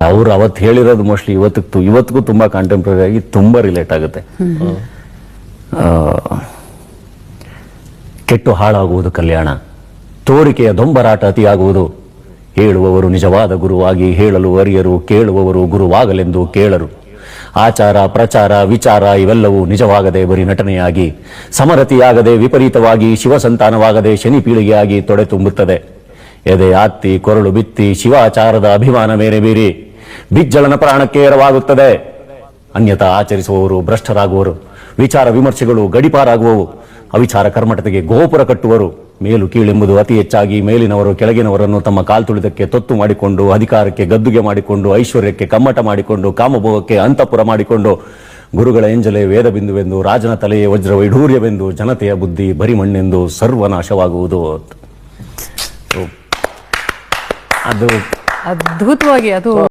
ಅವ್ರು ಅವತ್ತು ಹೇಳಿರೋದು ಮೋಸ್ಟ್ಲಿ ಇವತ್ತಿಗೂ ಇವತ್ತಿಗೂ ತುಂಬಾ ಕಾಂಟೆಂಪ್ರರಿ ಆಗಿ ತುಂಬಾ ರಿಲೇಟ್ ಆಗುತ್ತೆ. ಕೆಟ್ಟು ಹಾಳಾಗುವುದು ಕಲ್ಯಾಣ. ತೋರಿಕೆಯ ದೊಂಬರಾಟ ಅತಿಯಾಗುವುದು. ಹೇಳುವವರು ನಿಜವಾದ ಗುರುವಾಗಿ ಹೇಳಲು ಅರಿಯರು, ಕೇಳುವವರು ಗುರುವಾಗಲೆಂದು ಕೇಳರು. ಆಚಾರ, ಪ್ರಚಾರ, ವಿಚಾರ ಇವೆಲ್ಲವೂ ನಿಜವಾಗದೆ ಬರೀ ನಟನೆಯಾಗಿ. ಸಮರತಿಯಾಗದೆ ವಿಪರೀತವಾಗಿ ಶಿವಸಂತಾನವಾಗದೆ ಶನಿ ಪೀಳಿಗೆಯಾಗಿ ತೊಡೆ ತುಂಬುತ್ತದೆ ಎದೆ ಆತ್ತಿ, ಕೊರಳು ಬಿತ್ತಿ, ಶಿವಾಚಾರದ ಅಭಿಮಾನ ಮೇರೆ ಮೀರಿ ಬಿಜ್ಜಳನ ಪ್ರಾಣಕ್ಕೆ ಎರವಾಗುತ್ತದೆ. ಅನ್ಯತಾ ಆಚರಿಸುವವರು ಭ್ರಷ್ಟರಾಗುವರು. ವಿಚಾರ ವಿಮರ್ಶೆಗಳು ಗಡಿಪಾರಾಗುವವು. ಅವಿಚಾರ ಕರ್ಮಟತೆಗೆ ಗೋಪುರ ಕಟ್ಟುವರು. ಮೇಲು ಕೀಳೆಂಬುದು ಅತಿ ಹೆಚ್ಚಾಗಿ ಮೇಲಿನವರು ಕೆಳಗಿನವರನ್ನು ತಮ್ಮ ಕಾಲ್ತುಳಿದಕ್ಕೆ ತೊತ್ತು ಮಾಡಿಕೊಂಡು ಅಧಿಕಾರಕ್ಕೆ ಗದ್ದುಗೆ ಮಾಡಿಕೊಂಡು ಐಶ್ವರ್ಯಕ್ಕೆ ಕಮ್ಮಟ ಮಾಡಿಕೊಂಡು ಕಾಮಭೋಗಕ್ಕೆ ಅಂತಃಪುರ ಮಾಡಿಕೊಂಡು ಗುರುಗಳ ಎಂಜಲೆ ವೇದ ಬಿಂದುವೆಂದು ರಾಜನ ತಲೆಯೇ ವಜ್ರ ವೈಢೂರ್ಯವೆಂದು ಜನತೆಯ ಬುದ್ಧಿ ಬರಿಮಣ್ಣೆಂದು ಸರ್ವನಾಶವಾಗುವುದು. ಅದು ಅದ್ಭುತವಾಗಿ ಅದು